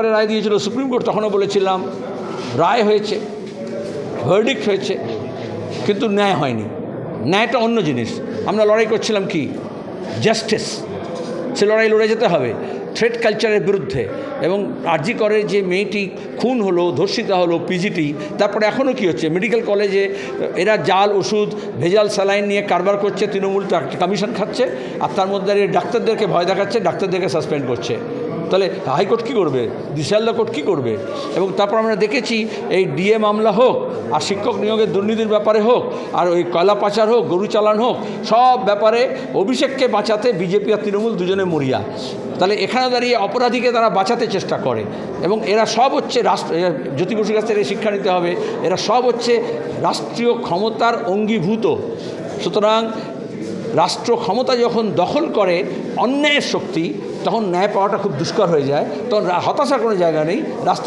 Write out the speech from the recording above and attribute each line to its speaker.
Speaker 1: পরে রায় দিয়েছিল, supreme court তখনও বলেছিলাম, রায় হয়েছে ভার্ডিক্ট হয়েছে, কিন্তু ন্যায় হয়নি। ন্যায়টা অন্য জিনিস। আমরা লড়াই করছিলাম কি? জাস্টিস সে লড়াই লড়ে যেতে হবে থ্রেড কালচারের বিরুদ্ধে। এবং আরজি করে যে মেয়েটি খুন হলো, ধর্ষিতা হলো পিজিটি তারপরে এখনও কি হচ্ছে? মেডিকেল কলেজে এরা জাল, ওষুধ, ভেজাল, স্যালাইন নিয়ে কারবার করছে, তৃণমূল কমিশন খাচ্ছে, আর তার মধ্যে ডাক্তারদেরকে ভয় দেখাচ্ছে, ডাক্তারদেরকে সাসপেন্ড করছে। তাহলে হাইকোর্ট কী করবে? দিশাল্লা কোর্ট কী করবে? এবং তারপর আমরা দেখেছি, এই ডিএ মামলা হোক, আর শিক্ষক নিয়োগের দুর্নীতির ব্যাপারে হোক, আর ওই কয়লা পাচার হোক, গরু চালান হোক, সব ব্যাপারে অভিষেককে বাঁচাতে বিজেপি আর তৃণমূল দুজনে মরিয়া। তাহলে এখানে দাঁড়িয়ে অপরাধীকে তারা বাঁচাতে চেষ্টা করে। এবং এরা সব হচ্ছে রাষ্ট্র জ্যোতি বসুর কাছ থেকে শিক্ষা নিতে হবে। এরা সব হচ্ছে রাষ্ট্রীয় ক্ষমতার অঙ্গীভূত। সুতরাং রাষ্ট্র ক্ষমতা যখন দখল করে অন্যায়ের শক্তি, তখন ন্যায় পাওয়াটা খুব দুষ্কর হয়ে যায়। তখন হতাশার কোনো জায়গা নেই। রাস্তা